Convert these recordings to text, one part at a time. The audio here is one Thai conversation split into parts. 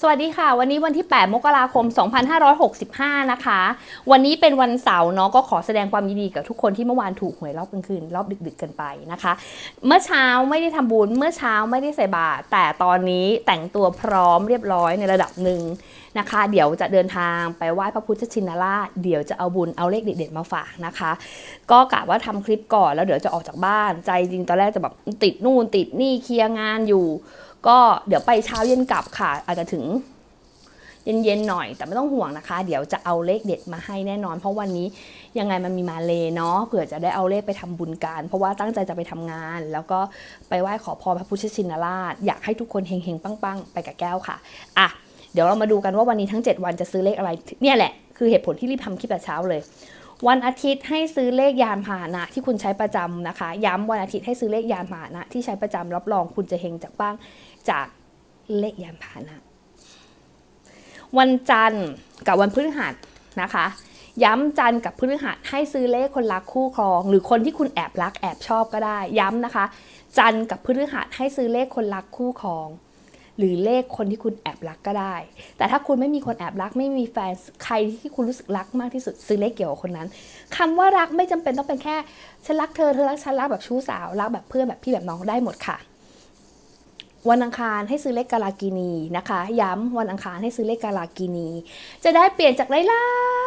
สวัสดีค่ะ วันนี้วันที่ 8 มกราคม 2565 นะคะ วันนี้เป็นวันเสาร์เนาะก็ขอแสดงความยินดีกับทุกคนที่เมื่อวานถูกหวยรอบกลางคืนรอบดึก ๆ กันไปนะคะ เมื่อเช้าไม่ได้ทำบุญเมื่อเช้าไม่ได้ใส่บาตรแต่ตอนนี้แต่งตัวพร้อมเรียบร้อยในระดับหนึ่งนะคะ เดี๋ยวจะเดินทางไปไหว้พระพุทธชินราชเดี๋ยวจะเอาบุญเอาเลขเด็ดๆมาฝากนะคะ ก็กะว่าทำคลิปก่อนแล้วเดี๋ยวจะออกจากบ้านใจจริงตอนแรกจะแบบติดนู่นติดนี่เคลียร์งานอยู่ ก็เดี๋ยวไปเช้าเย็นกลับค่ะ อาจจะถึงเย็นๆหน่อยแต่ไม่ต้องห่วงนะคะ เดี๋ยวจะเอาเลขเด็ดมาให้แน่นอน เพราะวันนี้ยังไงมันมีมาเลเนาะเผื่อจะได้เอาเลขไปทำบุญกัน เพราะว่าตั้งใจจะไปทำงาน แล้วก็ไปไหว้ขอพรพระพุทธชินราช อยากให้ทุกคนเฮงๆปังๆ ไปกับแก้วค่ะอะเดี๋ยวเรามาดูกันว่าวันนี้ทั้ง 7 วันจะซื้อเลขอะไรเนี่ยแหละคือเหตุผลที่รีบทำคลิปแต่เช้าเลย วันอาทิตย์ให้ซื้อเลขยานพาหนะที่คุณใช้ประจำนะคะ ย้ำวันอาทิตย์ให้ซื้อเลขยานพาหนะ ที่ใช้ประจำรับรองคุณจะเฮงจากบ้างจากเลขยานพาหนะ วันจันทร์กับวันพฤหัสนะคะ ย้ำจันทร์กับพฤหัสให้ซื้อเลขคนรักคู่ครอง หรือคนที่คุณแอบรักแอบชอบก็ได้ ย้ำนะคะ จันทร์กับพฤหัสให้ซื้อเลขคนรักคู่ครอง หรือเลขคนที่คุณแอบรักก็ได้ แต่ถ้าคุณไม่มีคนแอบรัก ไม่มีแฟนใครที่คุณรู้สึกรักมากที่สุดซื้อเลขเกี่ยวกับคนนั้นคำว่ารักไม่จำเป็นต้องเป็นแค่ฉันรักเธอเธอรักฉันรักแบบชู้สาวรักแบบเพื่อนแบบพี่แบบน้องได้หมดค่ะวันอังคารให้ซื้อเลขกาลากินีนะคะ ย้ำวันอังคารให้ซื้อเลขกาลากินี จะได้เปลี่ยนจากร้า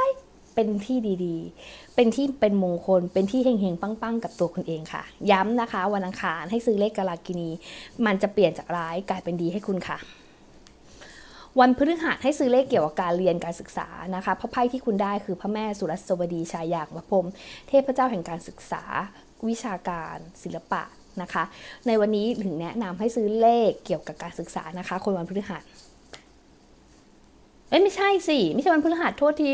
ย เป็นที่ดีๆ เป็นที่เป็นมงคล เป็นที่เฮงๆ ปังๆ กับตัวคุณเองค่ะ ย้ำนะคะวันอังคารให้ซื้อเลขกาลากินี มันจะเปลี่ยนจากร้ายกลายเป็นดีให้คุณค่ะ วันพฤหัสให้ซื้อเลขเกี่ยวกับการเรียนการศึกษานะคะเพราะไพ่ที่คุณได้คือพระแม่สุรสวดีชายากมพรมเทพเจ้าแห่งการศึกษา วิชาการ ศิลปะนะคะ ในวันนี้ถึงแนะนำให้ซื้อเลขเกี่ยวกับการศึกษานะคะ คนวันพฤหัส เอ้ยไม่ใช่สิไม่ใช่วันพฤหัสโทษที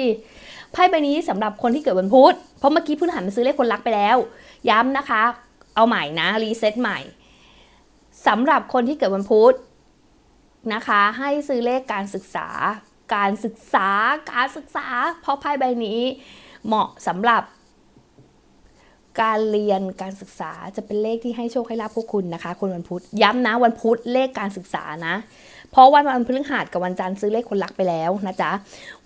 ไพ่ใบนี้สำหรับคนที่เกิดวันพุธเพราะเมื่อกี้พฤหัสมันซื้อเลขคนรักไปแล้ว ย้ำนะคะ เอาใหม่นะรีเซ็ตใหม่สำหรับคนที่เกิดวันพุธนะคะ ให้ซื้อเลขการศึกษา การศึกษาการศึกษา เพราะไพ่ใบนี้เหมาะสำหรับ การเรียนการศึกษาจะเป็นเลขที่ให้โชคให้ลาภพวกคุณนะคะ คนวันพุธย้ำนะวันพุธเลขการศึกษานะ เพราะวันวันพฤหัสกับวันจันทร์ซื้อเลขคนรักไปแล้วนะจ๊ะ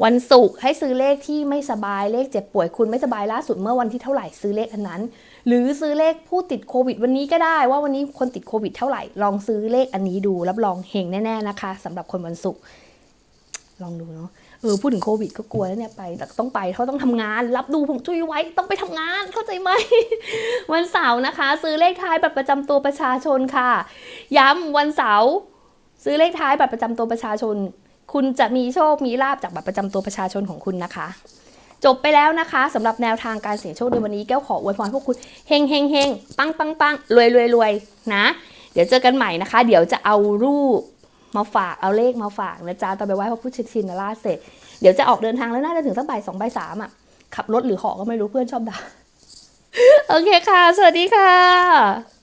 วันศุกร์ให้ซื้อเลขที่ไม่สบายเลขเจ็บป่วยคุณไม่สบายล่าสุดเมื่อวันที่เท่าไหร่ซื้อเลขอันนั้น หรือซื้อเลขผู้ติดโควิด วันนี้ก็ได้ว่าวันนี้คนติดโควิดเท่าไหร่ลองซื้อเลขอันนี้ดูรับรองเฮงแน่ๆนะคะสำหรับคนวันศุกร์ ลองดูเนาะเออพูดถึงโควิดก็กลัวแล้วเนี่ยไป แต่ต้องไปเขาต้องทำงาน รับดูผมจุ้ยไว้ต้องไปทำงานเข้าใจไหม วันเสาร์นะคะ ซื้อเลขท้ายบัตรประจำตัวประชาชนค่ะ ย้ำวันเสาร์ซื้อเลขท้ายบัตรประจำตัวประชาชน คุณจะมีโชคมีลาบจากบัตรประจำตัวประชาชนของคุณนะคะ จบไปแล้วนะคะสำหรับแนวทางการเสี่ยงโชคในวันนี้แก้วขออวยพรพวกคุณเฮงเฮงเฮงปังปังปังรวยรวยรวยนะ เดี๋ยวเจอกันใหม่นะคะ เดี๋ยวจะเอารูป มาฝากเอาเลขมาฝากนะจ๊ะตอนไปไหว้พระพุทธชินราชเสร็จเดี๋ยวจะออกเดินทางแล้วน่าจะถึงสักบ่ายสองบ่ายสามอะขับรถหรือหอก็ไม่รู้เพื่อนชอบด่าโอเคค่ะ สวัสดีค่ะ